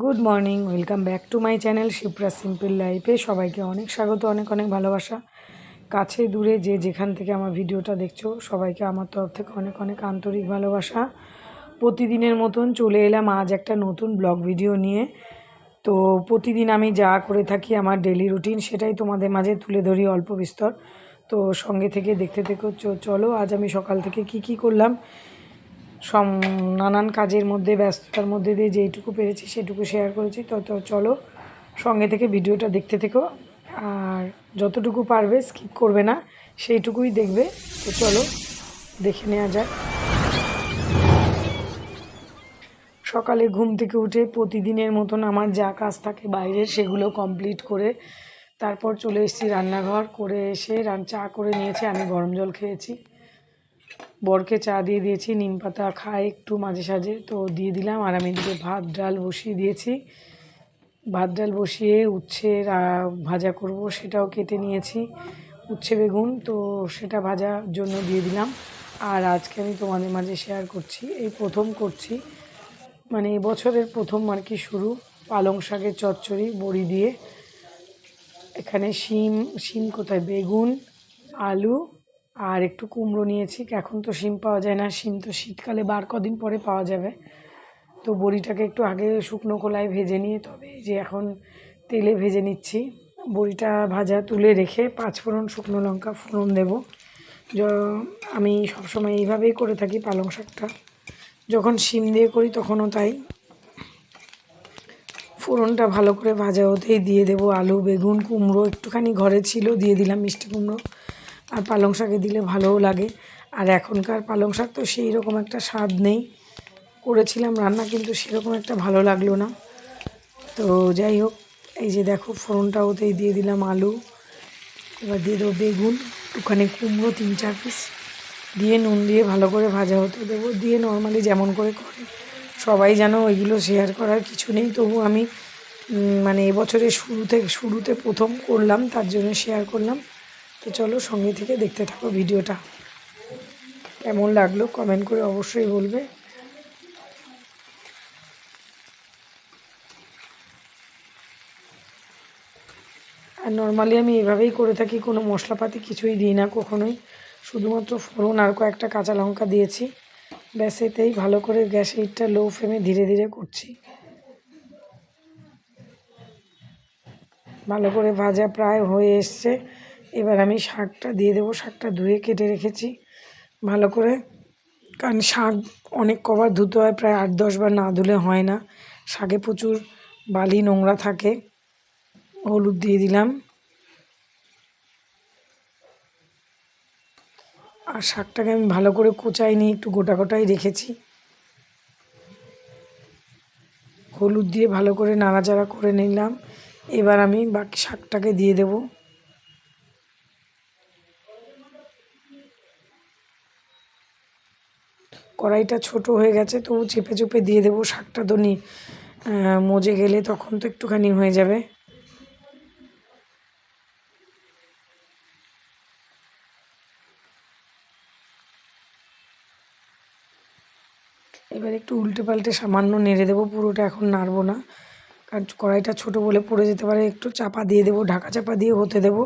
Good morning welcome back to my channel Shipra simple লাইফে সবাইকে অনেক স্বাগত, অনেক অনেক ভালোবাসা। কাছে দূরে যে যেখান থেকে আমার ভিডিওটা দেখছ, সবাইকে আমার তরফ থেকে অনেক অনেক আন্তরিক ভালোবাসা। প্রতিদিনের মতন চলে এলাম আজ একটা নতুন ব্লগ ভিডিও নিয়ে। তো প্রতিদিন আমি যা করে থাকি, আমার ডেলি রুটিন সেটাই তোমাদের মাঝে তুলে ধরি অল্প বিস্তর। তো সঙ্গে থেকে দেখতে থেকে চলো আজ আমি সকাল থেকে কি কি করলাম সম, নানান কাজের মধ্যে, ব্যস্ততার মধ্যে দিয়ে যেইটুকু পেরেছি সেটুকু শেয়ার করেছি। তো তো চলো, সঙ্গে থেকে ভিডিওটা দেখতে থেকো। আর যতটুকু পারবে স্কিপ করবে না, সেইটুকুই দেখবে। তো চলো, দেখে নেওয়া যাক। সকালে ঘুম থেকে উঠে প্রতিদিনের মতন আমার যা কাজ থাকে বাইরের সেগুলো কমপ্লিট করে তারপর চলে এসেছি রান্নাঘর। করে এসে রান, চা করে নিয়েছি, আমি গরম জল খেয়েছি। বরকে চা দিয়ে দিয়েছি, নিম পাতা খায় একটু মাঝে সাঝে। তো দিয়ে দিলাম আর আমি এদিকে ভাত, ডাল বসিয়ে দিয়েছি। ভাত, ডাল বসিয়ে উচ্ছে ভাজা করব, সেটাও কেটে নিয়েছি, উচ্ছে বেগুন। তো সেটা ভাজার জন্য দিয়ে দিলাম। আর আজকে আমি তোমাদের মাঝে শেয়ার করছি, এই প্রথম করছি। মানে বছরের প্রথম আর কি শুরু, পালং শাকের চচ্চড়ি, বড়ি দিয়ে। এখানে শিম শিম কোথায়? বেগুন, আলু আর একটু কুমড়ো নিয়েছি, এখন তো শিম পাওয়া যায় না, শিম তো শীতকালে বার কদিন পরে পাওয়া যাবে। তো বড়িটাকে একটু আগে শুকনো কলায় ভেজে নিয়ে, তবে যে এখন তেলে ভেজে নিচ্ছি, বড়িটা ভাজা তুলে রেখে পাঁচ ফোড়ন শুকনো লঙ্কা ফোড়ন দেবো। আমি সবসময় এইভাবেই করে থাকি পালং শাকটা। যখন শিম দিয়ে করি তখনও তাই। ফোড়নটা ভালো করে ভাজা হতেই দিয়ে দেবো আলু, বেগুন, কুমড়ো, একটুখানি ঘরে ছিল, দিয়ে দিলাম মিষ্টি কুমড়ো। আর পালং শাকে দিলে ভালোও লাগে। আর এখনকার পালং শাক তো সেই রকম একটা স্বাদ নেই। করেছিলাম রান্না কিন্তু সেরকম একটা ভালো লাগল না। তো যাই হোক, এই যে দেখো ফোড়নটা ওতেই দিয়ে দিলাম আলু। এবার দিয়ে দেবো বেগুন, একটুখানি কুমড়ো, তিন চার পিস। দিয়ে নুন দিয়ে ভালো করে ভাজা হতে দেবো। দিয়ে নর্মালি যেমন করে করে। সবাই যেন ওইগুলো শেয়ার করার কিছু নেই। তবু আমি মানে এবছরের শুরুতে শুরুতে প্রথম করলাম, তার জন্য শেয়ার করলাম। তো চলো সঙ্গে থেকে দেখতে থাকো ভিডিওটা। কেমন লাগল কমেন্ট করে অবশ্যই বলবে। আর নর্মালি আমি এভাবেই করে থাকি, কোনো মশলাপাতি কিছুই দিই না কখনোই। শুধুমাত্র ফোড়ন আর কয়েকটা কাঁচা লঙ্কা দিয়েছি। ব্যাস, এতেই ভালো করে গ্যাস হিটটা লো ফ্লেমে ধীরে ধীরে করছি। ভালো করে ভাজা প্রায় হয়ে এসছে। এবার আমি শাকটা দিয়ে দেবো। শাকটা ধুয়ে কেটে রেখেছি ভালো করে। কারণ শাক অনেক কবার ধুতে হয়, প্রায় আট দশবার না ধুলে হয় না। শাকে প্রচুর বালি নোংরা থাকে। হলুদ দিয়ে দিলাম। আর শাকটাকে আমি ভালো করে কোচাই নিয়ে একটু গোটা গোটাই রেখেছি। হলুদ দিয়ে ভালো করে নাড়াচাড়া করে নিলাম। এবার আমি বাকি শাকটাকে দিয়ে দেবো। কড়াইটা ছোট হয়ে গেছে, তবু চেপে চেপে দিয়ে দেবো শাকটা তো নি মজে গেলে তখন তো একটুখানি হয়ে যাবে। এবার একটু উল্টে পাল্টে সামান্য নেড়ে দেবো, পুরোটা এখন নাড়বো না। কারণ কড়াইটা ছোট বলে পড়ে যেতে পারে, একটু চাপা দিয়ে দেবো, ঢাকা চাপা দিয়ে হতে দেবো।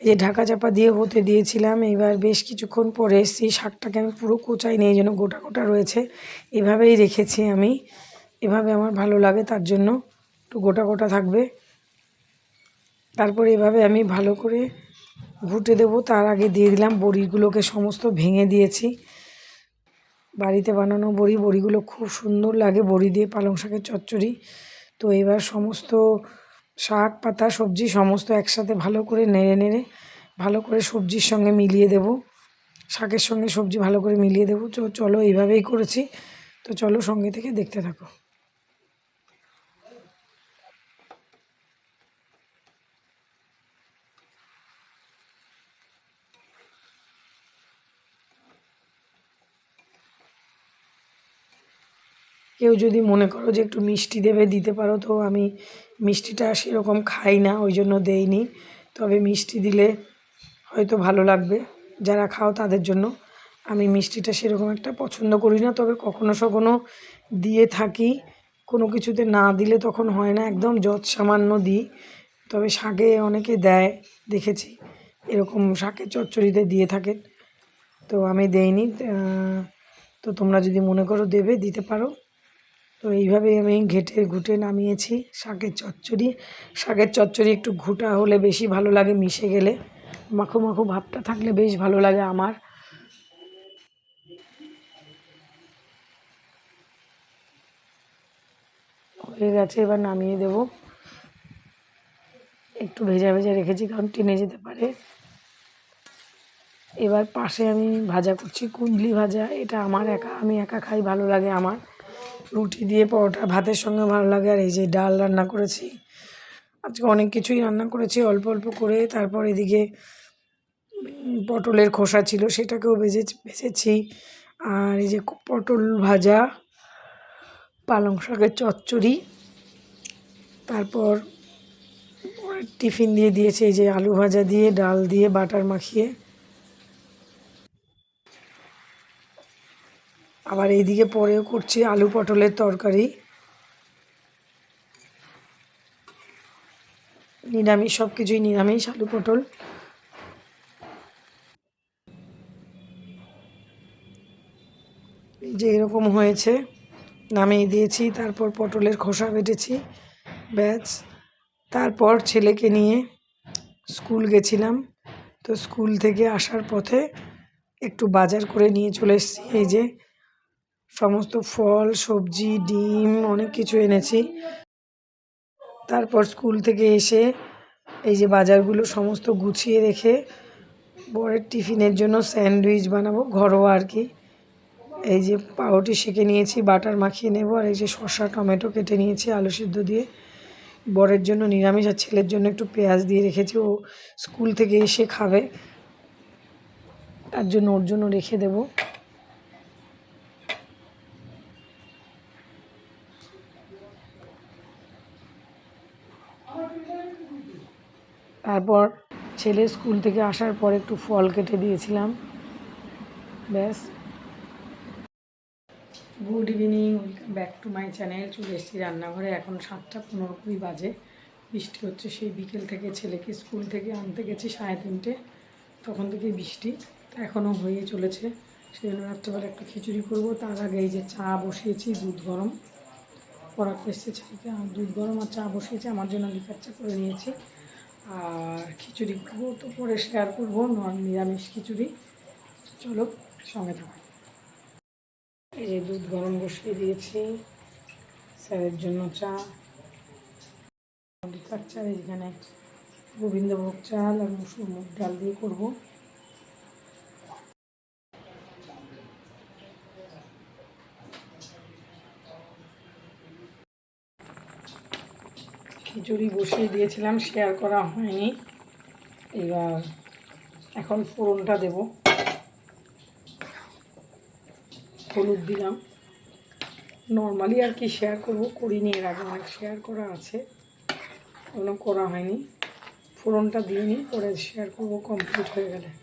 এই ঢাকা চাপা দিয়ে হতে দিয়েছিলাম। এবার বেশ কিছুক্ষণ পরে এসেছি শাকটাকে আমি পুরো কোচাই নিয়ে যেন গোটা গোটা রয়েছে। এভাবেই রেখেছি আমি। এভাবে আমার ভালো লাগে, তার জন্য একটু গোটা গোটা থাকবে। তারপরে এভাবে আমি ভালো করে ঘুটে দেবো। তার আগে দিয়ে দিলাম বড়িগুলোকে সমস্ত ভেঙে দিয়েছি। বাড়িতে বানানো বড়ি, বড়িগুলো খুব সুন্দর লাগে। বড়ি দিয়ে পালং শাকের চচ্চড়ি। তো এবার সমস্ত শাক, পাতা, সবজি সমস্ত একসাথে ভালো করে নেড়ে নেড়ে ভালো করে সবজির সঙ্গে মিলিয়ে দেব। শাকের সঙ্গে সবজি ভালো করে মিলিয়ে দেবো। চলো এইভাবেই করেছি। তো চলো সঙ্গে থেকে দেখতে থাকো। কেউ যদি মনে করো যে একটু মিষ্টি দেবে, দিতে পারো, তো আমি মিষ্টিটা সেরকম খাই না, ওই জন্য দেইনি। তবে মিষ্টি দিলে হয়তো ভালো লাগবে। যারা খাও তাদের জন্য। আমি মিষ্টিটা সেরকম একটা পছন্দ করি না, তবে কখনো সখনো দিয়ে থাকি। কোনো কিছুতে না দিলে তখন হয় না, একদম যৎ সামান্য দিই। তবে শাকে অনেকে দেয়, দেখেছি। এরকম শাকের চচ্চড়িতে দিয়ে থাকে। তো আমি দেইনি তো তোমরা যদি মনে করো দেবে, দিতে পারো। তো এইভাবেই আমি ঘেটে ঘুটে নামিয়েছি। শাকের চচ্চড়ি। শাকের চচ্চড়ি একটু ঘুটা হলে বেশি ভালো লাগে মিশে গেলে। মাখো মাখো ভাবটা থাকলে বেশ ভালো লাগে আমার। হয়ে গেছে, এবার নামিয়ে দেব। একটু ভেজা ভেজা রেখেছি, কারণ টেনে যেতে পারে। এবার পাশে আমি ভাজা করছি কুন্দলি ভাজা। এটা আমার একা, আমি একা খাই, ভালো লাগে আমার। রুটি দিয়ে পরোটা, ভাতের সঙ্গে ভালো লাগে। আর এই যে ডাল রান্না করেছি, আজকে অনেক কিছুই রান্না করেছি, অল্প অল্প করে। তারপর এদিকে পটলের খোসা ছিল, সেটাকেও ভেজে, ভেজেছি। আর এই যে পটল ভাজা, পালং শাকের চচ্চড়ি, তারপর টিফিন দিয়ে দিয়েছে এই যে আলু ভাজা দিয়ে, ডাল দিয়ে, বাটার মাখিয়ে। আবার এইদিকে পরেও করছি আলু পটলের তরকারি। নিরামিষ সব কিছুই নিরামিষ, আলু পটল। যে এরকম হয়েছে, নামিয়ে দিয়েছি, তারপর পটলের খোসা বেটেছি ব্যাচ তারপর ছেলেকে নিয়ে স্কুল গেছিলাম, তো স্কুল থেকে আসার পথে একটু বাজার করে নিয়ে চলে এসেছি, এই যে সমস্ত ফল, সবজি, ডিম, অনেক কিছু এনেছি। তারপর স্কুল থেকে এসে এই যে বাজারগুলো সমস্ত গুছিয়ে রেখে বরের টিফিনের জন্য স্যান্ডউইচ বানাবো, ঘরোয়া আর কি। এই যে পাউরুটি সেঁকে নিয়েছি, বাটার মাখিয়ে নেব, আর এই যে শসা, টমেটো কেটে নিয়েছি আলু সিদ্ধ দিয়ে। বরের জন্য নিরামিষ আর ছেলের জন্য একটু পেঁয়াজ দিয়ে রেখেছি, ও স্কুল থেকে এসে খাবে। তার জন্য ওর জন্য রেখে দেবো। তারপর ছেলে স্কুল থেকে আসার পর একটু ফল কেটে দিয়েছিলাম। ব্যাস। Good evening, welcome back to my channel. চলে এসেছি রান্নাঘরে। এখন সাতটা পনেরো কুড়ি বাজে। বৃষ্টি হচ্ছে সেই বিকেল থেকে ছেলেকে স্কুল থেকে আনতে গেছি সাড়ে তিনটে। তখন থেকে বৃষ্টি। এখনও হয়ে চলেছে। সেই জন্য রাত্রেবেলা একটা খিচুড়ি করব। তার আগে এই যে চা বসিয়েছি, দুধ গরম। পড়াতে এসেছে ছেলেকে। দুধ গরম আর চা বসিয়েছি। আমার জন্য লিকার চা করে নিয়েছি। আর খিচুড়ি খুব, তো পরে শেয়ার করব নিরামিষ খিচুড়ি। চলো, সঙ্গে থাকো। এই যে দুধ গরম বসিয়ে দিয়েছি, স্যারের জন্য চা। লিকার চা এখানে গোবিন্দভোগ চাল আর মুসুর মুগ ডাল দিয়ে করব। খিচুড়ি বসিয়ে দিয়েছিলাম শেয়ার করা হয়নি। এবার এখন ফোড়নটা দেব। হলুদ দিলাম। নর্মালি আর কি শেয়ার করব, করিনি, এর আগে অনেক শেয়ার করা আছে। কোনো করা হয়নি। ফোড়নটা দিয়ে নিই পরে শেয়ার করব কমপ্লিট হয়ে গেলে।